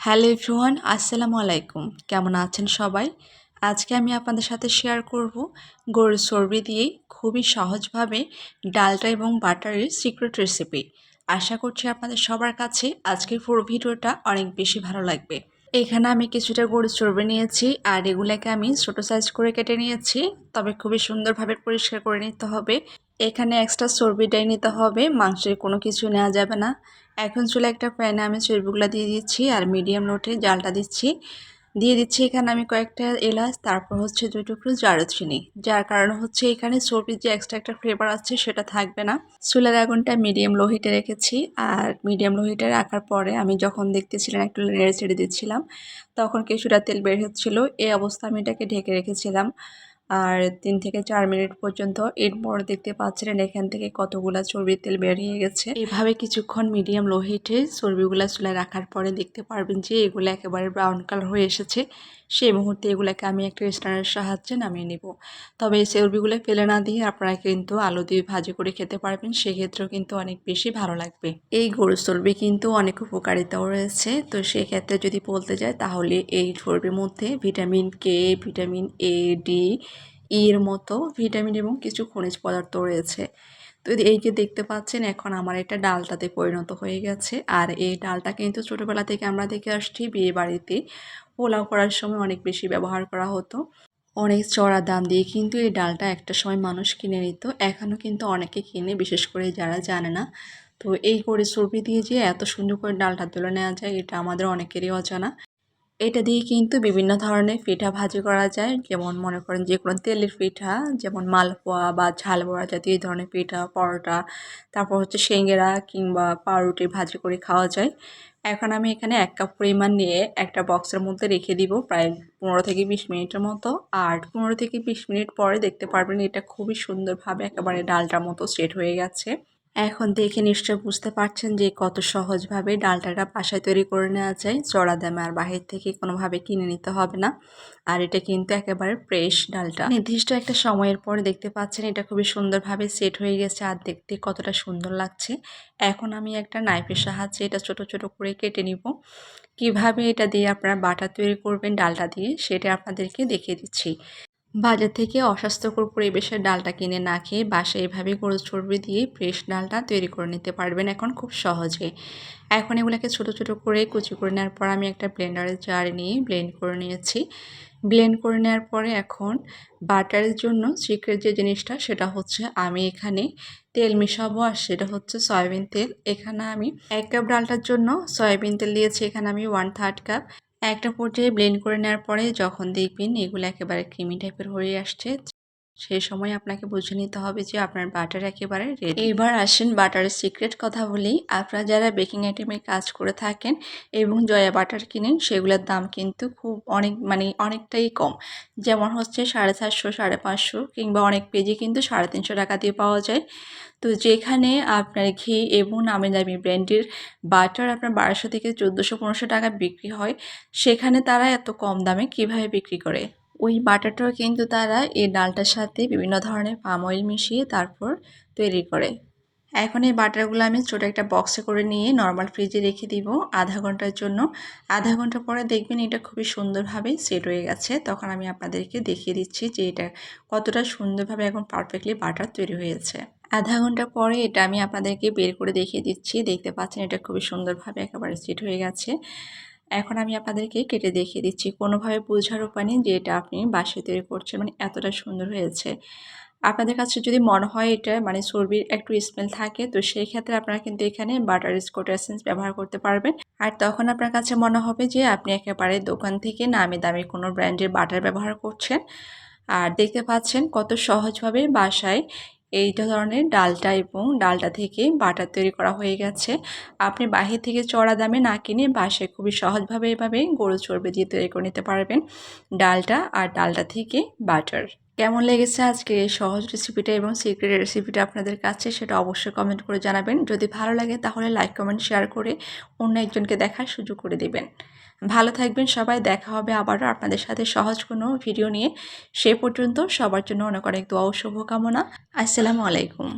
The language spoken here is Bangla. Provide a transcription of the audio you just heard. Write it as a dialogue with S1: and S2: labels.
S1: হ্যালো এভরিওয়ান, আসসালামু আলাইকুম। কেমন আছেন সবাই? আজকে আমি আপনাদের সাথে শেয়ার করব গরুর চর্বি দিয়ে খুবই সহজভাবে ডালটা এবং বাটারের সিক্রেট রেসিপি আশা করছি আপনাদের সবার কাছে আজকের পুরো ভিডিওটা অনেক বেশি ভালো লাগবে। এখানে আমি কিছুটা গরুর চর্বি নিয়েছি আর এগুলোকে আমি ছোটো সাইজ করে কেটে নিয়েছি, তবে খুবই সুন্দরভাবে পরিষ্কার করে নিতে হবে। এখানে এক্সট্রা চর্বিটাই নিতে হবে, মাংসের কোনো কিছু নেওয়া যাবে না। এখন চলে একটা প্যানে আমি চর্বিগুলো দিয়ে দিচ্ছি আর মিডিয়াম লোটে জালটা দিচ্ছি। দিয়ে দিচ্ছি এখানে আমি কয়েকটা এলাচ, তারপর হচ্ছে দুই টুকরো জারচিনি। যার কারণে হচ্ছে এখানে চর্বির যে এক্সট্রা একটা ফ্লেভার আছে সেটা থাকবে না। চুলের আগুনটা মিডিয়াম লো হিটে রেখেছি আর মিডিয়াম লো হিটে রাখার পরে আমি যখন দেখতেছিলাম একটু নেড়ে ছেড়ে দিচ্ছিলাম, তখন কিছুটা তেল বের হচ্ছিল। এই অবস্থা আমি এটাকে ঢেকে রেখেছিলাম। আর তিন থেকে চার মিনিট পর্যন্ত এরপর দেখতে পাচ্ছিলেন এখান থেকে কতগুলা চর্বির তেল বেরিয়ে গেছে। এভাবে কিছুক্ষণ মিডিয়াম লো হিটে চর্বিগুলা চুলায় রাখার পরে দেখতে পারবেন যে এগুলো একেবারে ব্রাউন কালার হয়ে এসেছে। সেই মুহূর্তে এগুলোকে আমি একটা স্টারের সাহায্যে নামিয়ে নিব। তবে এই চর্বিগুলো ফেলে না দিয়ে আপনারা কিন্তু আলু দিয়ে ভাজি করে খেতে পারবেন, সেক্ষেত্রেও কিন্তু অনেক বেশি ভালো লাগবে। এই গরুর চর্বি কিন্তু অনেক উপকারিতাও রয়েছে। তো সেক্ষেত্রে যদি বলতে যায় তাহলে এই চর্বির মধ্যে vitamin K vitamin A D এর মতো ভিটামিন এবং কিছু খনিজ পদার্থ রয়েছে। তো এই যে দেখতে পাচ্ছেন, এখন আমার এটা ডালটাতে পরিণত হয়ে গেছে। আর এই ডালটা কিন্তু ছোটোবেলা থেকে আমরা দেখে আসছি, বিয়ে বাড়িতে পোলাও করার সময় অনেক বেশি ব্যবহার করা হতো। অনেক চড়া দাম দিয়ে কিন্তু এই ডালটা একটা সময় মানুষ কিনে নিত এখনও কিন্তু অনেকে কিনে, বিশেষ করে যারা জানে না। তো এই করে চর্বি দিয়ে যে এত সুন্দর করে ডালটা তুলে নেওয়া যায়, এটা আমাদের অনেকেরই অজানা। এটা দিয়ে কিন্তু বিভিন্ন ধরনের পিঠা ভাজি করা যায়। যেমন মনে করেন যে কোনো তেলের পিঠা, যেমন মালপোয়া বা ঝালবোড়া জাতীয় এই ধরনের পিঠা, পরোটা, তারপর হচ্ছে সেঙ্গেরা কিংবা পাউরুটি ভাজি করে খাওয়া যায়। এখন আমি এখানে এক কাপ পরিমাণ নিয়ে একটা বক্সের মধ্যে রেখে দিব প্রায় পনেরো থেকে বিশ মিনিটের মতো। আর পনেরো থেকে বিশ মিনিট পরে দেখতে পারবেন এটা খুবই সুন্দরভাবে একেবারে ডালটার মতো সেট হয়ে গেছে। এখন দেখে নিশ্চয় বুঝতে পারছেন যে কত সহজভাবে ডালটাটা বাসায় তৈরি করে নেওয়া যায়। চড়া দামে আর বাহির থেকে কোনোভাবে কিনে নিতে হবে না। আর এটা কিন্তু একেবারে ফ্রেশ ডালটা। নির্দিষ্ট একটা সময়ের পরে দেখতে পাচ্ছেন এটা খুবই সুন্দরভাবে সেট হয়ে গেছে আর দেখতে কতটা সুন্দর লাগছে। এখন আমি একটা নাইফের সাহায্যে এটা ছোট ছোট করে কেটে নিব। কীভাবে এটা দিয়ে আপনারা বাটা তৈরি করবেন ডালটা দিয়ে সেটা আপনাদেরকে দেখিয়ে দিচ্ছি। বাজার থেকে অস্বাস্থ্যকর পরিবেশের ডালটা কিনে না খেয়ে বাসায় এভাবে গরুর চর্বি দিয়ে ফ্রেশ ডালটা তৈরি করে নিতে পারবেন এখন খুব সহজে। এখন এগুলোকে ছোট ছোট করে কুচি করে নেওয়ার পর আমি একটা ব্লেন্ডারের জারে নিয়ে ব্লেন্ড করে নিয়েছি। ব্লেন্ড করে নেওয়ার পরে এখন বাটারের জন্য সিক্রেট যে জিনিসটা সেটা হচ্ছে আমি এখানে তেল মিশাবো আর সেটা হচ্ছে সয়াবিন তেল। এখানে আমি এক কাপ ডালটার জন্য সয়াবিন তেল দিয়েছি। এখানে আমি ওয়ান থার্ড কাপ একটা পর্যায়ে ব্লেন্ড করে নেওয়ার পরে যখন দেখবেন এগুলো একেবারে ক্রিমি টাইপের হয়ে আসছে সেই সময় আপনাকে বুঝে নিতে হবে যে আপনার বাটার একেবারে রেডি এবার আসেন বাটারের সিক্রেট কথা বলি। আপনারা যারা বেকিং আইটেমে কাজ করে থাকেন এবং জয়া বাটার কিনেন, সেগুলোর দাম কিন্তু খুব অনেক মানে অনেকটাই কম। যেমন হচ্ছে সাড়ে চারশো, সাড়ে পাঁচশো কিংবা অনেক পেজে কিন্তু সাড়ে তিনশো টাকা দিয়ে পাওয়া যায়। তো যেখানে আপনার ঘি এবং নামি দামি ব্র্যান্ডের বাটার আপনার বারোশো থেকে চোদ্দোশো, পনেরোশো টাকা বিক্রি হয়, সেখানে তারা এত কম দামে কীভাবে বিক্রি করে? ওই বাটারটাও কিন্তু তারা এই ডালটার সাথে বিভিন্ন ধরনের পাম অয়েল মিশিয়ে তারপর তৈরি করে। এখন এই বাটারগুলো আমি ছোটো একটা বক্সে করে নিয়ে নর্মাল ফ্রিজে রেখে দিব আধা ঘণ্টার জন্য। আধা ঘণ্টা পরে দেখবেন এটা খুবই সুন্দরভাবে সেট হয়ে গেছে। তখন আমি আপনাদেরকে দেখিয়ে দিচ্ছি যে এটা কতটা সুন্দরভাবে এখন পারফেক্টলি বাটার তৈরি হয়েছে। আধা ঘণ্টা পরে এটা আমি আপনাদেরকে বের করে দেখিয়ে দিচ্ছি। দেখতে পাচ্ছেন এটা খুবই সুন্দরভাবে একেবারে সেট হয়ে গেছে। এখন আমি আপনাদেরকে কেটে দেখিয়ে দিচ্ছি। কোনোভাবে বোঝার উপায় নেই যে এটা আপনি বাসায় তৈরি করছেন মানে এতটা সুন্দর হয়েছে। আপনাদের কাছে যদি মনে হয় এটা মানে চর্বির একটু স্মেল থাকে, তো সেই ক্ষেত্রে আপনারা কিন্তু এখানে বাটার স্কোট এসেন্স ব্যবহার করতে পারবেন। আর তখন আপনার কাছে মনে হবে যে আপনি একেবারে দোকান থেকে নামি দামি কোনো ব্র্যান্ডের বাটার ব্যবহার করছেন। আর দেখতে পাচ্ছেন কত সহজভাবে বাসায় এই ধরনের ডালটা এবং ডালটা থেকে বাটার তৈরি করা হয়ে গেছে। আপনি বাহির থেকে চড়া দামে না কিনে বাসে খুবই সহজভাবে এভাবে গরু চর্বে দিয়ে তৈরি করে নিতে পারবেন ডালটা আর ডালটা থেকে বাটার। কেমন লেগেছে আজকে এই সহজ রেসিপিটা এবং সিক্রেট রেসিপিটা আপনাদের কাছে সেটা অবশ্যই কমেন্ট করে জানাবেন। যদি ভালো লাগে তাহলে লাইক কমেন্ট শেয়ার করে অন্য একজনকে দেখার সুযোগ করে দেবেন। ভালো থাকবেন সবাই, দেখা হবে আবারও আপনাদের সাথে সহজ কোনো ভিডিও নিয়ে। সে পর্যন্ত সবার জন্য অনেক অনেক দোয়া ও শুভকামনা। আসসালামু আলাইকুম।